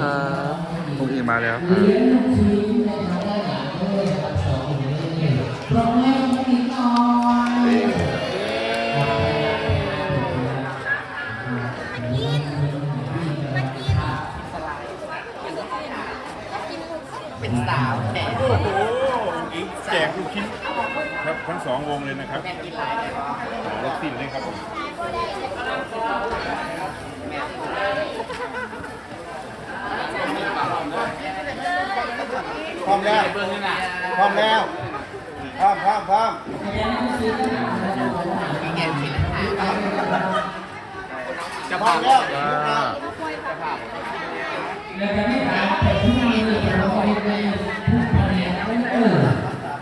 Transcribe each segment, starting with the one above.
ครับผมอีกมาแล้วครับเป็นสาวแหมโอ้โหอิงแจกลูกชิ้นครับทั้งสองวงเลยนะครับแม่กินหลายเลยวะรถสิ้นเลยครับผม พร้อม แล้วเบิ้งนี่น่ะพร้อมแล้วพร้อมพร้อมพร้อมมีแงกินหาจะพร้พาอมแล้วว้า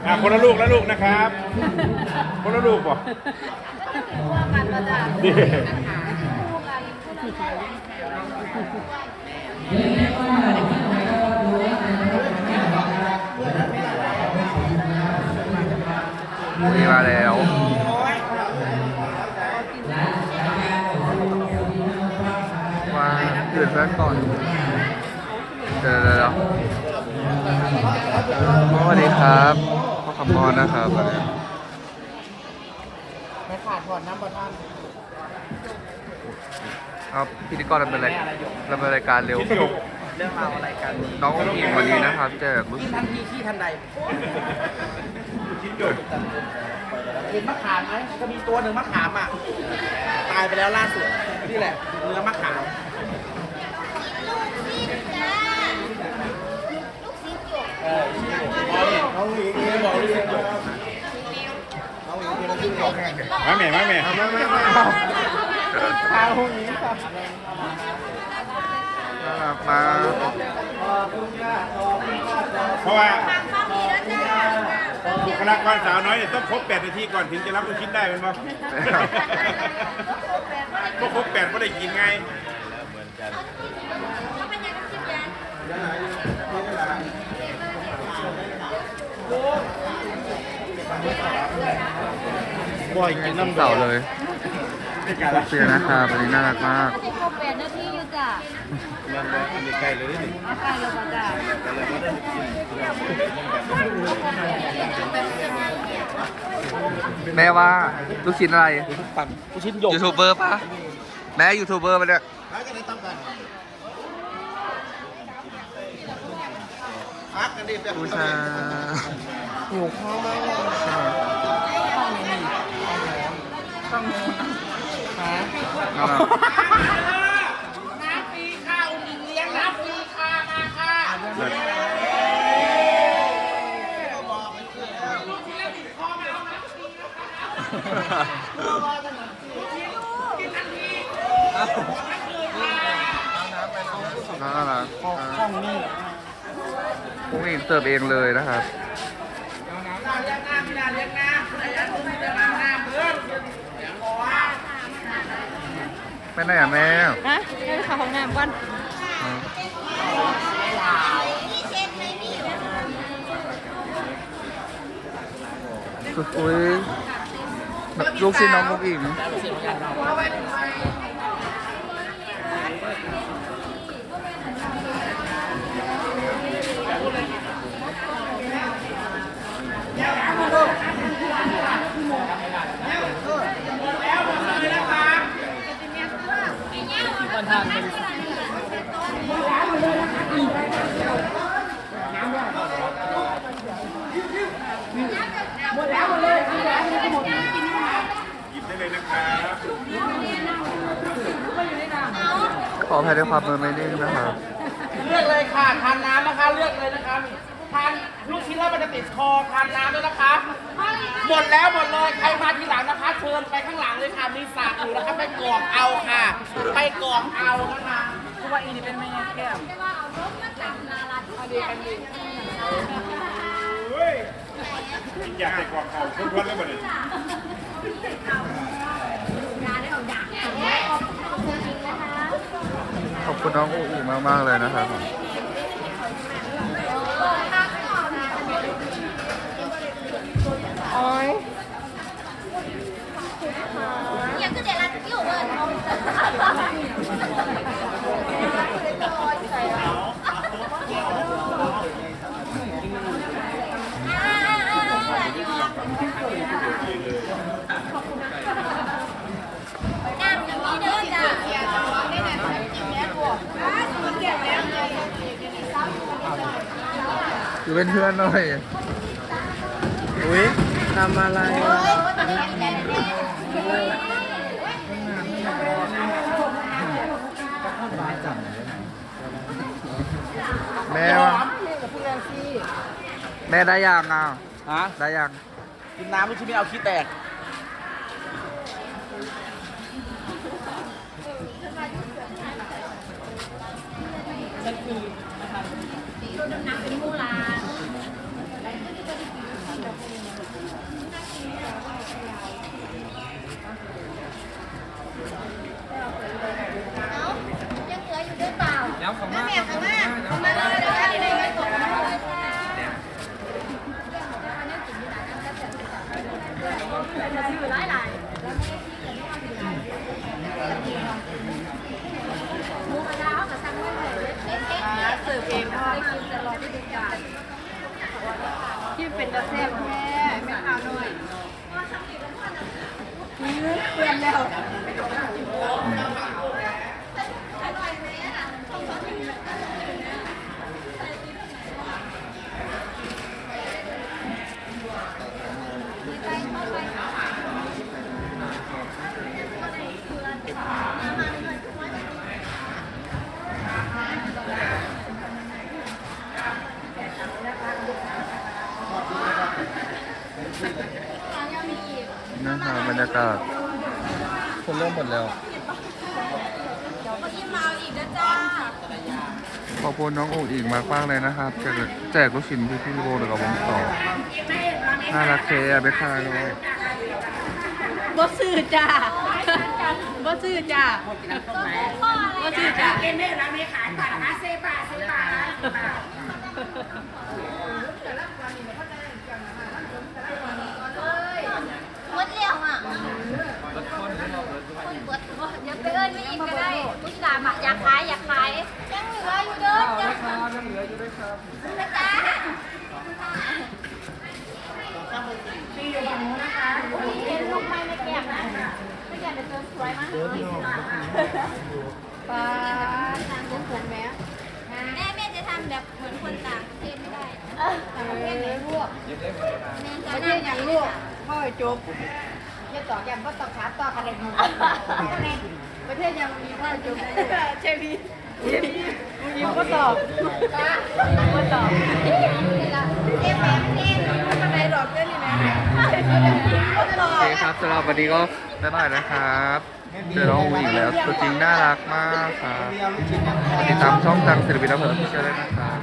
อะคนละลูกละลูกนะครับ คนละลูกป่ะดี มีมาแล้วว้าหยุดแป๊บก่อนเดี๋ยวเดี๋ยวเดี๋ยวสวัสดีครับพ่อคำมอนนะครับวันนี้ไม่ขาดผ่อนน้ำบอท่านครับพิธีกรดำเนินรายดำเนินรายการเร็วชิ้นหยก เรื่องราวอะไรกันนี้น้องอุ้งอิงวันนี้นะครับแจกลูกกินทันทีขี้ทันใดชิ้นหยกเห็นมะขามไหมก็มีตัวหนึ่งมะขามอะ ตายไปแล้วล่าสุดนี่แหละเนื้อมะขามเอออ๋อนี่น้องหญิงนี่บอกลูกศิษย์อยู่น้องหญิงที่เราขึ้นกองแข่งมาแม่มาแม่มามามาทางห้องนี้ค่ะน่ารักมากเพราะว่าบุคลากรสาวน้อยเนี่ยต้องครบ8นาทีก่อนถึงจะรับลูกชิ้นได้เป็นป่ะก็ครบ8ก็ได้กินไงบ่อยกินน้ำเสาเลยเสียนะครับวันนี้น่ารักมาก มันอันนี้ใกล้เลยนี่อาการเราก็จ้ะแม่ว่าลูกชิ้นอะไรปั่นลูกชิ้นหยกยูทูบเบอร์ปะแม่ยูทูบเบอร์ปะเนี่ยพักกันได้ตั้งกันพักกันดิแบบบูชาหิวข้าวมากเลยต้องนี้ต้องนี้ฮะ น่ารัก น้ำฟรีค่ะอุ้งอิงเลี้ยงน้ำฟรีค่ะมาค่ะ น่ารักห้องนี้พวกนี้เสิร์ฟเองเลยนะครับเลี้ยงน้ำพี่ดาเลี้ยงน้ำไอ้ยันตุ้มเลี้ยงน้ำน้ำเพื่อนเลี้ยงหัวไปไหนอะแม่ฮะให้เขาห้องน้ำก่อนคือคุยแบบ ลูกชิ้นน้องลูกอิง หยิบได้เลยนะครับ ขออภัยด้วยความเบอร์ไม่นิ่งนะครับ เลือกเลยค่ะทานน้ำนะคะ เลือกเลยนะคะทานลูกชิ้นแล้วมันจะติดคอทานน้ำด้วยนะคะ หมดแล้วหมดเลยใครมาทีหลังนะคะ เชิญไปข้างหลังเลยค่ะมีสากอยู่นะคะไปกรอกเอาค่ะ ไปกรอกเอานะคะเพราะว่าอีนี่เป็นแม่แก้มเฮ้ยกินอยากใส่กรอบเขาทุกวันเลยบ่เนี่ย ขอบ คุณน้องอูอีมากๆเลยนะครับโอ้ยยังคือเดี๋ยวรันอยู่เบิร์น อยู่เป็นเพื่อนหน่อยอุ้ยทำอะไรวะแม่วะแม่ได้ยังอะฮะได้ยังกินน้ำลูกชิ้นไม่เอาขี้แตกยังเหลืออยู่ ด้วยเปล่าแล้วของม่แม่ของแม่ของม่เลยเดี๋ยวแม่เลยไปส่งมาเลยอยู่หลายหลายหมูกระทะเขากับสั่งไว้เลยเอ๊ะเอ๊ะเสิร์ฟเองพ่อจะรอที่ดูการที่เป็นกระแซบแม่แม่ค้าหน่อยเพื่อนแล้ว นะคะบรรยากาศคนเริ่มหมดแล้วเดี๋ยวก็ยิ้มมาเอาอีกนะจ้าขอบคุณน้องอูอีกมากมากๆเลยนะครับแจกแจกลูกชิ้นพี่พี่โบแล้วกับวงต่อน่ารักเคอะไปค่ะเลยบ่ซื้อจ้าบ่ซื้อจ้าบ่ซื้อจ้าหมดแล้วอะอย่าไปเอิ้นไม่อีกก็ได้ผู้ชายมาอยากขายอยากขายยังเหลืออยู่เด้อจ้ายังเหลืออยู่ด้วยครับจ้าเห็นลูกไม้ในแก้มนะไม่อยากจะเจอสวยมั้ย ปลาทางผมผมแม่ แม่แม่จะทำแบบเหมือนคนต่างประเทศไม่ได้ต่างประเทศไหน ลว กแม่ประเทศอย่างลวกพ่อจบอย่าต่อยังก็ต่อขาต่อกันเลยหมดประเทศยังมีพ่อจบใช่พี่ยิ้มก็ตอบก็ตอบเอ็มแม่เอ็มทำไมหลอกเล่นนี่นะก็ตอโอเคครับสำหรับวันนี้ก็บ๊ายบายนะครับเจอน้องอูอีกแล้วตัวจริงน่ารักมากครับติดตามช่องทางศิลปินรับเพิ่มเชื่อได้นะครับ